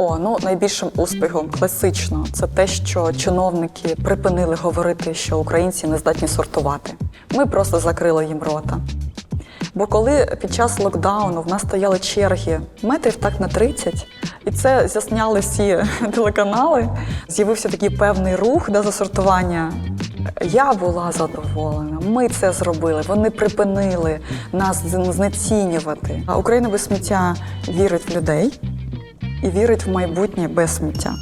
О, ну найбільшим успіхом класично це те, що чиновники припинили говорити, що українці не здатні сортувати. Ми просто закрили їм рота. Бо коли під час локдауну в нас стояли черги метрів так на 30, і це засняли всі телеканали, з'явився такий певний рух да, за сортування. Я була задоволена. Ми це зробили. Вони припинили нас знецінювати. А Україна без сміття вірить в людей і вірить в майбутнє без сміття.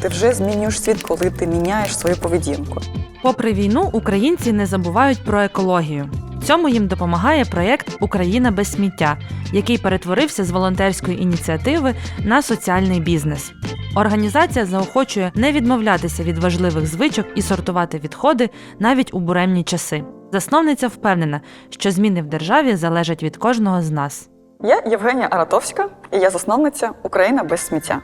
Ти вже змінюєш світ, коли ти міняєш свою поведінку. Попри війну, українці не забувають про екологію. Цьому їм допомагає проєкт Україна без сміття, який перетворився з волонтерської ініціативи на соціальний бізнес. Організація заохочує не відмовлятися від важливих звичок і сортувати відходи навіть у буремні часи. Засновниця впевнена, що зміни в державі залежать від кожного з нас. Я Євгенія Аратовська, і я засновниця Україна без сміття.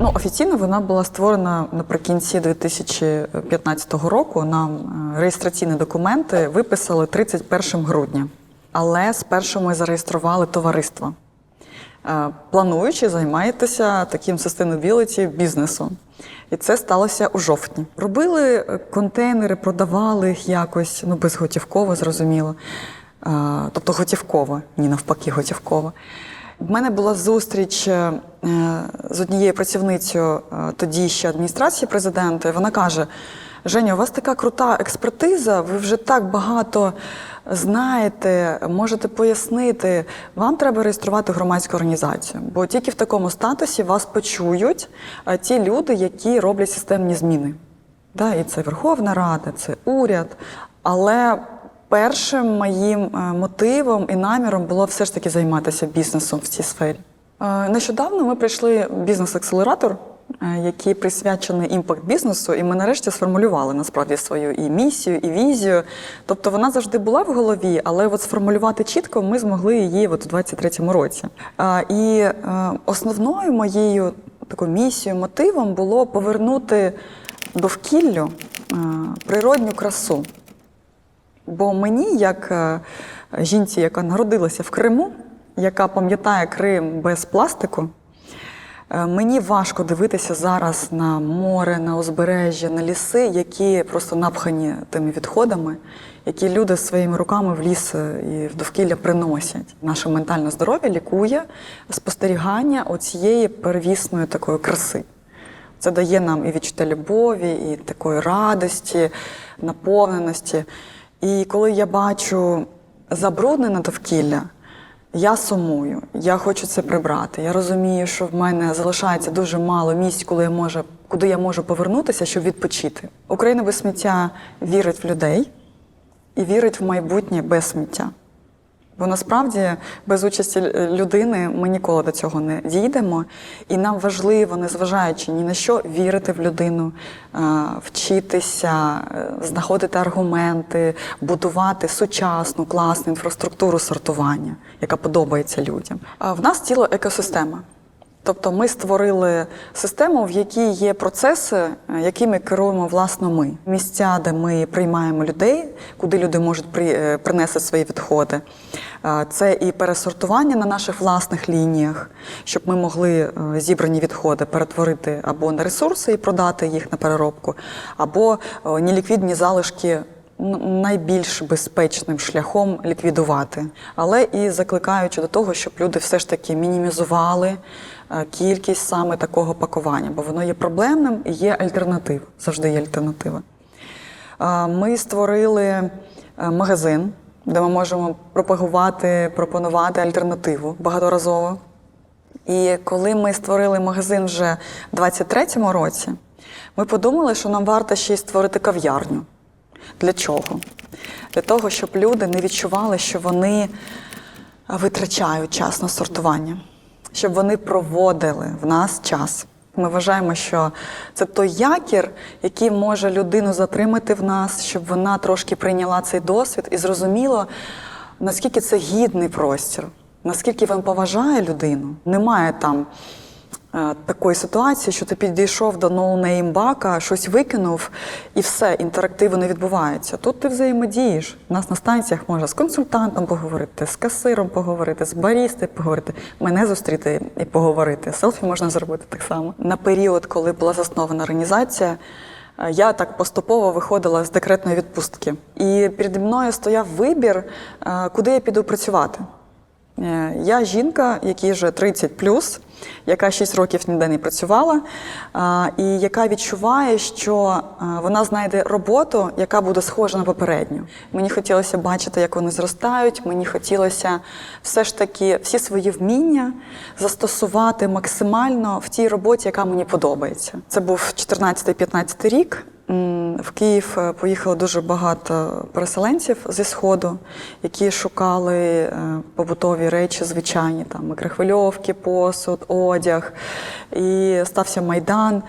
Ну, офіційно вона була створена наприкінці 2015 року. Нам е, реєстраційні документи виписали 31 грудня. Але спершу ми зареєстрували товариство. Е, Плануючи займаєтеся таким sustainability бізнесом. І це сталося у жовтні. Робили е, контейнери, продавали їх якось, ну безготівково, зрозуміло. Е, Тобто готівково, ні навпаки, готівково. В мене була зустріч з однією працівницею тоді ще адміністрації президента. Вона каже: Женя, у вас така крута експертиза, ви вже так багато знаєте, можете пояснити. Вам треба реєструвати громадську організацію, бо тільки в такому статусі вас почують ті люди, які роблять системні зміни. Да, і це Верховна Рада, це уряд. Але першим моїм е, мотивом і наміром було все ж таки займатися бізнесом в цій сфері. Е, Нещодавно ми прийшли бізнес-акселератор, е, який присвячений імпакт бізнесу, і ми нарешті сформулювали насправді свою і місію, і візію. Тобто вона завжди була в голові, але от сформулювати чітко ми змогли її от у 23-му році. І е, основною моєю такою місією, мотивом було повернути довкіллю е, природню красу. Бо мені, як жінці, яка народилася в Криму, яка пам'ятає Крим без пластику, мені важко дивитися зараз на море, на узбережжя, на ліси, які просто напхані тими відходами, які люди своїми руками в ліс е, і в довкілля приносять. Наше ментальне здоров'я лікує спостерігання оцієї первісної такої краси. Це дає нам і відчуття любові, і такої радості, наповненості. І коли я бачу забруднене довкілля, я сумую, я хочу це прибрати. Я розумію, що в мене залишається дуже мало місць, коли я можу, куди я можу повернутися, щоб відпочити. Україна без сміття вірить в людей і вірить в майбутнє без сміття. Бо насправді без участі людини ми ніколи до цього не дійдемо. І нам важливо, незважаючи ні на що, вірити в людину, вчитися, е, знаходити аргументи, будувати сучасну, класну інфраструктуру сортування, яка подобається людям. В нас тіло екосистема. Тобто ми створили систему, в якій є процеси, е, якими керуємо власно ми. Місця, де ми приймаємо людей, куди люди можуть при, е, принести свої відходи. Це і пересортування на наших власних лініях, щоб ми могли е, зібрані відходи перетворити або на ресурси і продати їх на переробку, або неліквідні залишки найбільш безпечним шляхом ліквідувати, але і закликаючи до того, щоб люди все ж таки мінімізували е, кількість саме такого пакування, бо воно є проблемним і є альтернатива. Завжди є альтернатива. Е, Ми створили е, магазин, де ми можемо пропагувати, пропонувати альтернативу багаторазово. І коли ми створили магазин вже в 23-му році, ми подумали, що нам варто ще й створити кав'ярню. Для чого? Для того, щоб люди не відчували, що вони витрачають час на сортування, щоб вони проводили в нас час. Ми вважаємо, що це той якір, який може людину затримати в нас, щоб вона трошки прийняла цей досвід і зрозуміла, наскільки це гідний простір, наскільки він поважає людину. Немає там такої ситуації, що ти підійшов до ноунейм бака, щось викинув, і все, інтерактиву не відбувається. Тут ти взаємодієш. У нас на станціях можна з консультантом поговорити, з касиром поговорити, з барістою поговорити, мене зустріти і поговорити. Селфі можна зробити так само. На період, коли була заснована організація. Е, Я так поступово виходила з декретної відпустки, і переді мною стояв вибір, е, куди я піду працювати. Е, Я жінка, якій вже 30 яка 6 років ніде не працювала, і яка відчуває, що вона знайде роботу, яка буде схожа на попередню. Мені хотілося бачити, як вони зростають. Мені хотілося все ж таки всі свої вміння застосувати максимально в тій роботі, яка мені подобається. Це був 14-15 рік. В Київ е, поїхало дуже багато переселенців зі Сходу, які шукали е, побутові речі, звичайні, там микрохвильовки, посуд, одяг. І стався Майдан.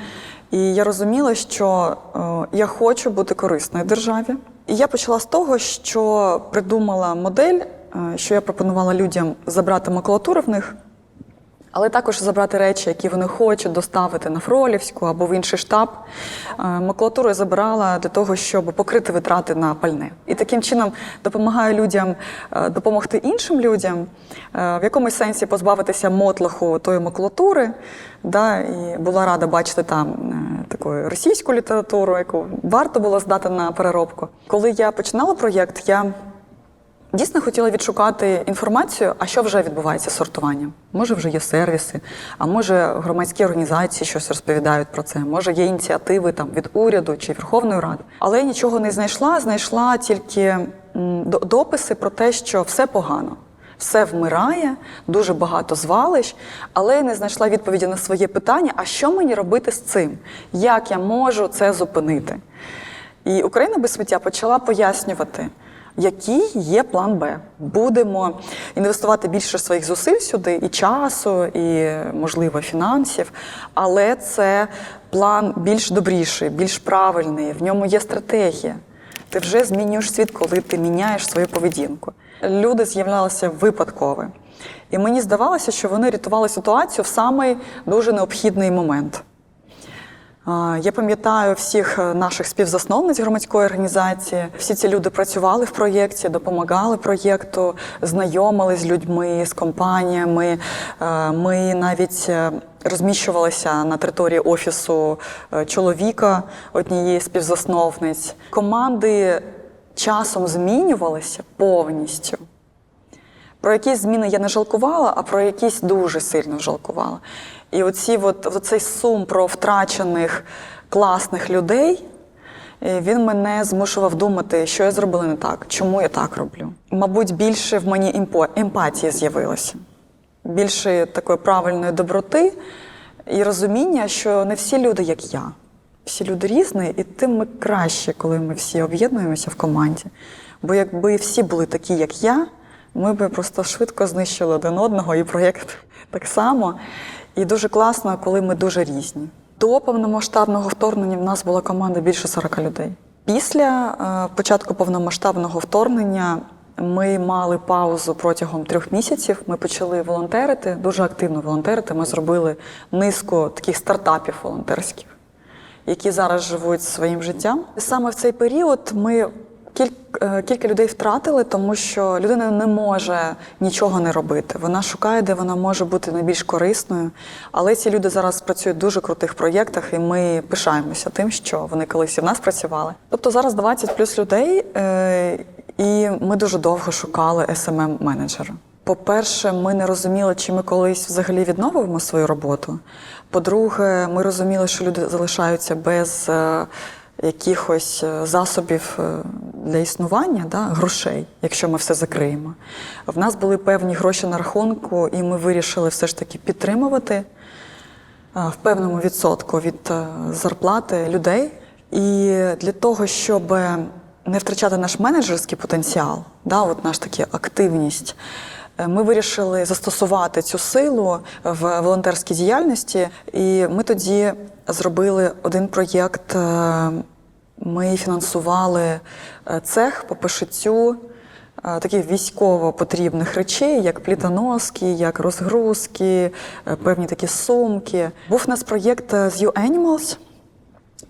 І я розуміла, що е, я хочу бути корисною державі. І я почала з того, що придумала модель, що я пропонувала людям забрати макулатуру в них. Але також забрати речі, які вони хочуть доставити на Фролівську або в інший штаб. Е, Макулатуру я забирала для того, щоб покрити витрати на пальне. І таким чином допомагаю людям е, допомогти іншим людям, е, в якомусь сенсі позбавитися мотлоху тої макулатури. Да, і була рада бачити там таку російську літературу, яку варто було здати на переробку. Коли я починала проєкт, я Дійсно хотіла відшукати інформацію, а що вже відбувається з сортуванням. Може, вже є сервіси, а може громадські організації щось розповідають про це. Може, є ініціативи там від уряду чи Верховної Ради. Але я нічого не знайшла. Знайшла тільки дописи про те, що все погано. Все вмирає, дуже багато звалищ, але я не знайшла відповіді на своє питання: а що мені робити з цим? Як я можу це зупинити? І Україна без сміття почала пояснювати, який є план Б. Будемо інвестувати більше своїх зусиль сюди, і часу, і, можливо, фінансів. Але це план більш добріший, більш правильний, в ньому є стратегія. Ти вже змінюєш світ, коли ти міняєш свою поведінку. Люди з'являлися випадково. І мені здавалося, що вони рятували ситуацію в самий дуже необхідний момент. Я пам'ятаю всіх е, наших співзасновниць громадської організації. Всі ці люди працювали в проєкті, допомагали проєкту, знайомились з людьми, з компаніями. Е, Ми навіть е, розміщувалися на території офісу чоловіка, однієї співзасновниць. Команди часом змінювалися повністю. Про якісь зміни я не жалкувала, а про якісь дуже сильно жалкувала. І оці от, оцей сум про втрачених класних людей, е, він мене змушував думати, що я зробила не так, чому я так роблю. Мабуть, більше в мені емпатії з'явилося, більше такої правильної доброти і розуміння, що не всі люди, як я. Всі люди різні, і тим ми краще, коли ми всі об'єднуємося в команді. Бо якби всі були такі, як я, ми б просто швидко знищили один одного і проєкт так само. І дуже класно, коли ми дуже різні. До повномасштабного вторгнення в нас була команда більше 40 людей. Після е, початку повномасштабного вторгнення ми мали паузу протягом трьох місяців. Ми почали волонтерити, дуже активно волонтерити. Ми зробили низку таких стартапів волонтерських які зараз живуть своїм життям. Саме в цей період ми кілька людей втратили, тому що людина не може нічого не робити. Вона шукає, де вона може бути найбільш корисною. Але ці люди зараз працюють в дуже крутих проєктах, і ми пишаємося тим, що вони колись і в нас працювали. Тобто зараз 20 плюс людей, е, і ми дуже довго шукали smm менеджера по-перше, ми не розуміли, чи ми колись взагалі відновимо свою роботу. По-друге, ми розуміли, що люди залишаються без е, якихось е, засобів е, для існування, да, грошей, якщо ми все закриємо. В нас були певні гроші на рахунку, і ми вирішили все ж таки підтримувати е, в певному відсотку від зарплати людей. І для того, щоб не втрачати наш менеджерський потенціал, да, от наш таки активність, ми вирішили застосувати цю силу в волонтерській діяльності. І ми тоді зробили один проєкт. е, Ми фінансували е, цех по пошиттю е, таких військово потрібних речей, як плітоноски, як розгрузки, певні такі сумки. Був у нас проєкт з U-Animals.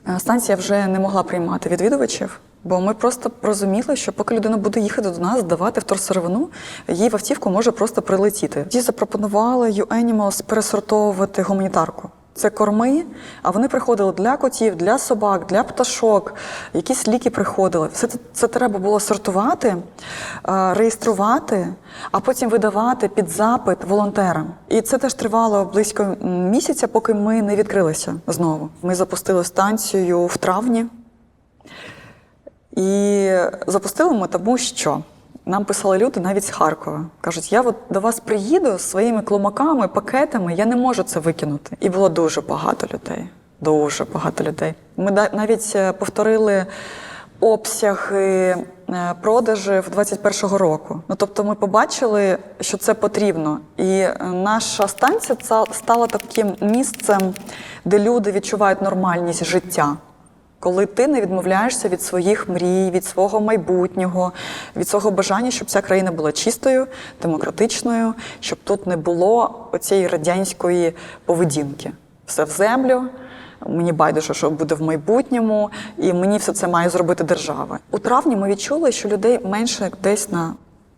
Е, Станція вже не могла приймати відвідувачів, бо ми просто розуміли, що поки людина буде їхати до нас, здавати вторсировину, їй в автівку може просто прилетіти. Ті запропонували U-Animals пересортовувати гуманітарку. Це корми, а вони приходили для котів, для собак, для пташок, якісь ліки приходили. Все це, це треба було сортувати, е, реєструвати, а потім видавати під запит волонтерам. І це теж тривало близько місяця, поки ми не відкрилися знову. Ми запустили станцію в травні. І запустили ми тому, що нам писали люди навіть з Харкова. Кажуть, я от до вас приїду з своїми клумаками, пакетами, я не можу це викинути. І було дуже багато людей. Дуже багато людей. Ми навіть е, повторили обсяги е, продажів 21-го року. Ну тобто, ми побачили, що це потрібно. І е, наша станція стала таким місцем, де люди відчувають нормальність життя коли ти не відмовляєшся від своїх мрій, від свого майбутнього, від свого бажання, щоб ця країна була чистою, демократичною, щоб тут не було оцієї радянської поведінки. Все в землю. Мені байдуже, що буде в майбутньому, і мені все це має зробити держава. У травні ми відчули, що людей менше десь на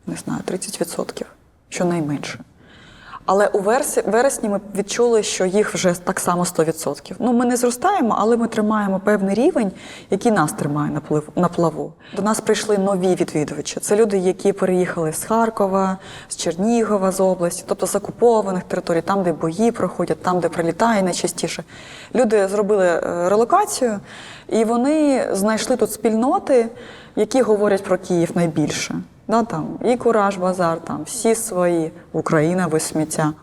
не знаю 30%, щонайменше. Але у вересні ми відчули, що їх вже так само 100%. Ну, ми не зростаємо, але ми тримаємо певний рівень, який нас тримає на, плив, на плаву. До нас прийшли нові відвідувачі. Це люди, які переїхали з Харкова, з Чернігова, з області, тобто з окупованих територій, там, де бої проходять, там, де прилітає найчастіше. Люди зробили е, релокацію, і вони знайшли тут спільноти, які говорять про Київ найбільше. Да, там і Кураж Базар, там всі свої, Україна без сміття.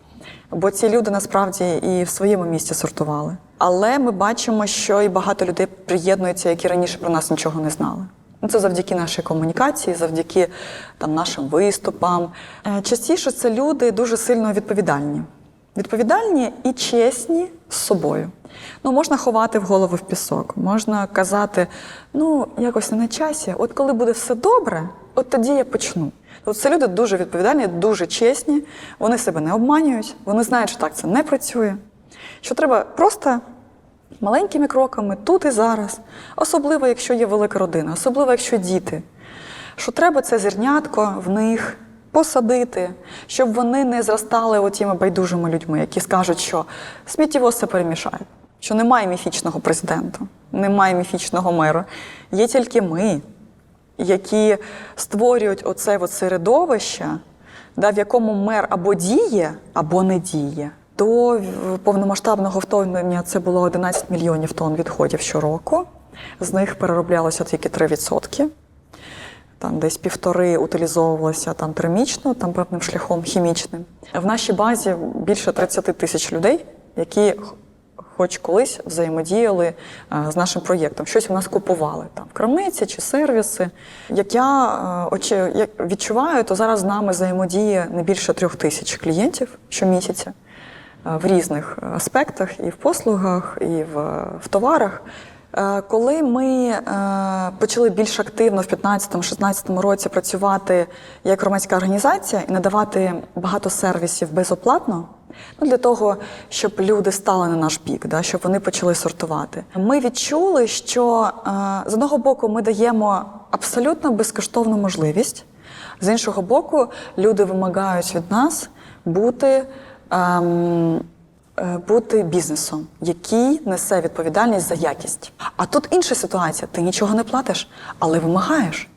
Бо ці люди насправді і в своєму місті сортували. Але ми бачимо, що і багато людей приєднуються, які раніше про нас нічого не знали. Ну, Це завдяки нашій комунікації, завдяки там, нашим виступам. Е, Частіше це люди дуже сильно відповідальні. Відповідальні і чесні з собою. Ну, можна ховати в голову в пісок, можна казати, ну, якось не на часі, от коли буде все добре, от тоді я почну. Тобто це люди дуже відповідальні, дуже чесні, вони себе не обманюють, вони знають, що так це не працює. Що треба просто маленькими кроками тут і зараз, особливо, якщо є велика родина, особливо, якщо діти. Що треба це зернятко в них посадити, щоб вони не зростали отіми байдужими людьми, які скажуть, що сміттєвоз це перемішає, що немає міфічного президента, немає міфічного мера. Є тільки ми, які створюють оце от середовище, да, в якому мер або діє, або не діє. До повномасштабного вторгнення це було 11 мільйонів тонн відходів щороку. З них перероблялося тільки 3%. Там десь півтори утилізовувалося там термічно, там певним шляхом хімічним. В нашій базі більше 30 тисяч людей, які хоч колись взаємодіяли е, з нашим проєктом. Щось у нас купували там крамниці чи сервіси. Як я е, відчуваю, то зараз з нами взаємодіє не більше трьох тисяч клієнтів щомісяця е, в різних аспектах, і в послугах, і в, в товарах. Е, Коли ми е, почали більш активно в 2015-2016 році працювати як громадська організація і надавати багато сервісів безоплатно, ну для того, щоб люди стали на наш бік, да, щоб вони почали сортувати. Ми відчули, що е, з одного боку ми даємо абсолютно безкоштовну можливість, з іншого боку, люди вимагають від нас бути. ем, бути бізнесом, який несе відповідальність за якість. А тут інша ситуація: ти нічого не платиш, але вимагаєш.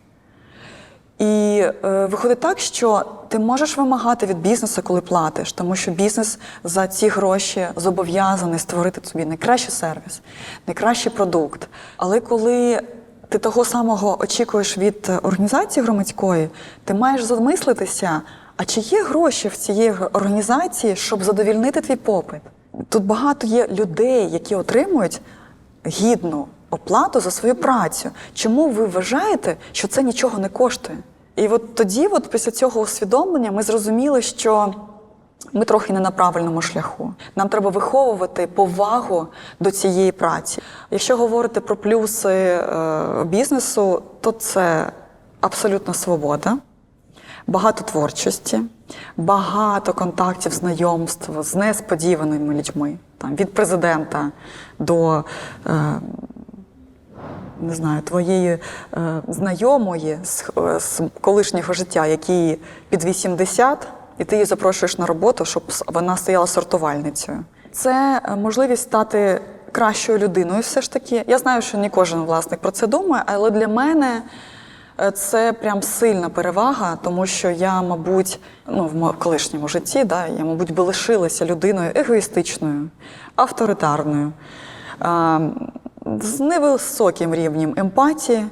І е, виходить так, що ти можеш вимагати від бізнесу, коли платиш, тому що бізнес за ці гроші зобов'язаний створити тобі найкращий сервіс, найкращий продукт. Але коли ти того самого очікуєш від е, організації громадської, ти маєш замислитися, а чи є гроші в цієї організації, щоб задовільнити твій попит? Тут багато є людей, які отримують гідну оплату за свою працю. Чому ви вважаєте, що це нічого не коштує? І от тоді, от після цього усвідомлення, ми зрозуміли, що ми трохи не на правильному шляху. Нам треба виховувати повагу до цієї праці. Якщо говорити про плюси е, бізнесу, то це абсолютна свобода. Багато творчості, багато контактів, знайомств з несподіваними людьми. Там, від президента до е, не знаю, твоєї е, знайомої з, е, з колишнього життя, якій під 80, і ти її запрошуєш на роботу, щоб вона стояла сортувальницею. Це е, можливість стати кращою людиною, все ж таки. Я знаю, що не кожен власник про це думає, але для мене. Е, Це прям сильна перевага, тому що я, мабуть, ну в колишньому житті, да, я, мабуть, би лишилася людиною егоїстичною, авторитарною, з невисоким рівнем емпатії.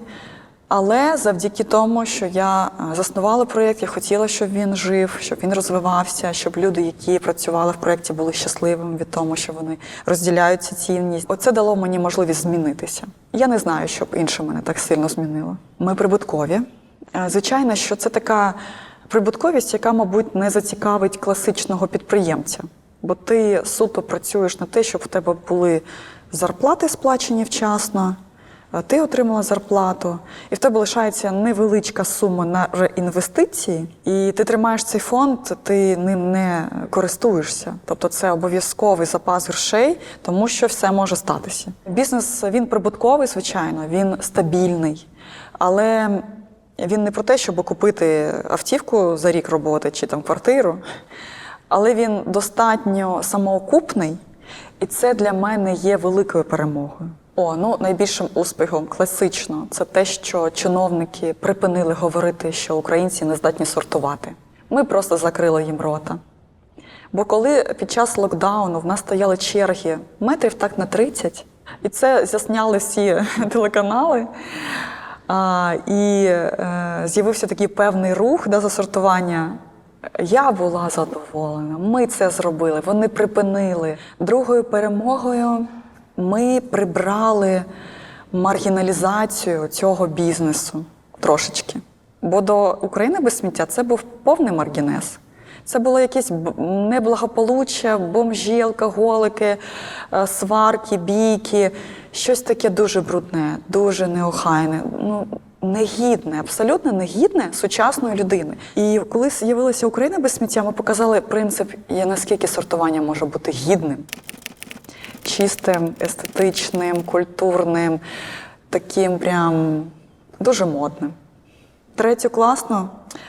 Але завдяки тому, що я е, заснувала проєкт, я хотіла, щоб він жив, щоб він розвивався, щоб люди, які працювали в проєкті, були щасливими від того, що вони розділяють цю цінність. Оце дало мені можливість змінитися. Я не знаю, щоб інше мене так сильно змінило. Ми прибуткові. Е, Звичайно, що це така прибутковість, яка, мабуть, не зацікавить класичного підприємця. Бо ти суто працюєш на те, щоб в тебе були зарплати сплачені вчасно, ти отримала зарплату, і в тебе лишається невеличка сума на реінвестиції, і ти тримаєш цей фонд, ти ним не користуєшся. Тобто це обов'язковий запас грошей, тому що все може статися. Бізнес він прибутковий, звичайно, він стабільний, але він не про те, щоб купити автівку за рік роботи чи там квартиру, але він достатньо самоокупний, і це для мене є великою перемогою. О, ну найбільшим успіхом класично це те, що чиновники припинили говорити, що українці не здатні сортувати. Ми просто закрили їм рота. Бо коли під час локдауну в нас стояли черги метрів так на 30, і це засняли всі телеканали, а, і е, з'явився такий певний рух да, за сортування. Я була задоволена. Ми це зробили. Вони припинили. Другою перемогою ми прибрали маргіналізацію цього бізнесу трошечки. Бо до України без сміття це був повний маргінез. Це було якесь неблагополуччя, бомжі, алкоголики, е, сварки, бійки, щось таке дуже брудне, дуже неохайне. Ну, негідне, абсолютно негідне сучасної людини. І коли з'явилася Україна без сміття, ми показали принцип, наскільки сортування може бути гідним, чистим, естетичним, культурним, таким прям дуже модним. Третє класно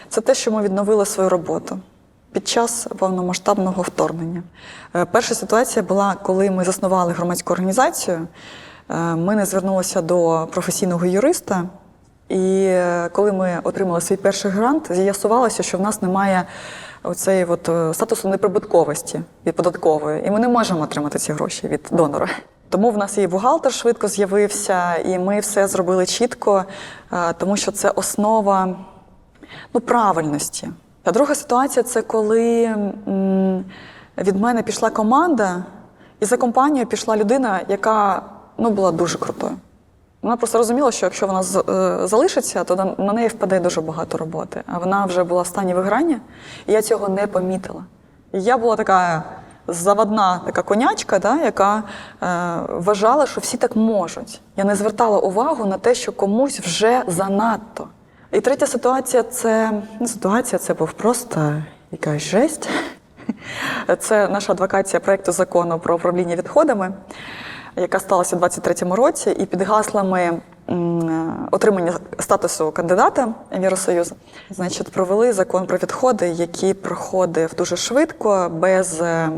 це те, що ми відновили свою роботу під час повномасштабного вторгнення. Е, Перша ситуація була, коли ми заснували громадську організацію. е, Ми не звернулися до професійного юриста, і е, коли ми отримали свій перший грант, з'ясувалося, що в нас немає оцеї от е, статусу неприбутковості від податкової, і ми не можемо отримати ці гроші від донора. Тому в нас і бухгалтер швидко з'явився, і ми все зробили чітко, е, тому що це основа ну, правильності. А друга ситуація це коли від мене пішла команда, і за компанією пішла людина, яка ну, була дуже крутою. Вона просто розуміла, що якщо вона е, залишиться, то на, неї впаде дуже багато роботи. А вона вже була в стані виграння, і я цього не помітила. І я була така заводна така конячка, да, яка е, вважала, що всі так можуть. Я не звертала увагу на те, що комусь вже занадто. І третя ситуація це не ситуація, це був просто якась жесть. Це наша адвокація проєкту закону про управління відходами, яка сталася у 2023 році, і під гаслами отримання статусу кандидата в Євросоюз, значить, провели закон про відходи, який проходив дуже швидко, без е,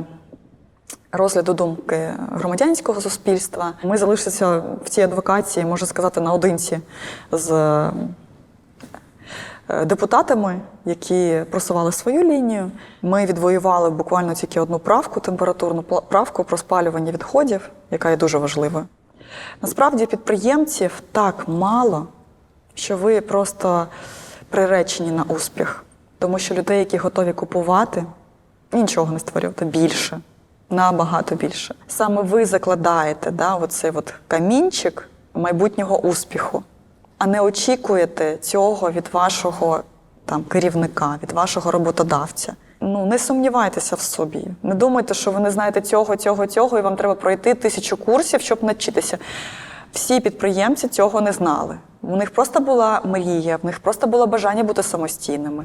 розгляду думки громадянського суспільства. Ми залишилися в цій адвокації, можна сказати, наодинці з е, депутатами, які просували свою лінію. Ми відвоювали буквально тільки одну правку, температурну правку про спалювання відходів, яка є дуже важливою. Насправді підприємців так мало, що ви просто приречені на успіх, тому що людей, які готові купувати, нічого не створювати більше, набагато більше. Саме ви закладаєте да, оцей от камінчик майбутнього успіху, а не очікуєте цього від вашого там, керівника, від вашого роботодавця. Ну, не сумнівайтеся в собі. Не думайте, що ви не знаєте цього, цього, цього, і вам треба пройти тисячу курсів, щоб навчитися. Всі підприємці цього не знали. У них просто була мрія, в них просто було бажання бути самостійними.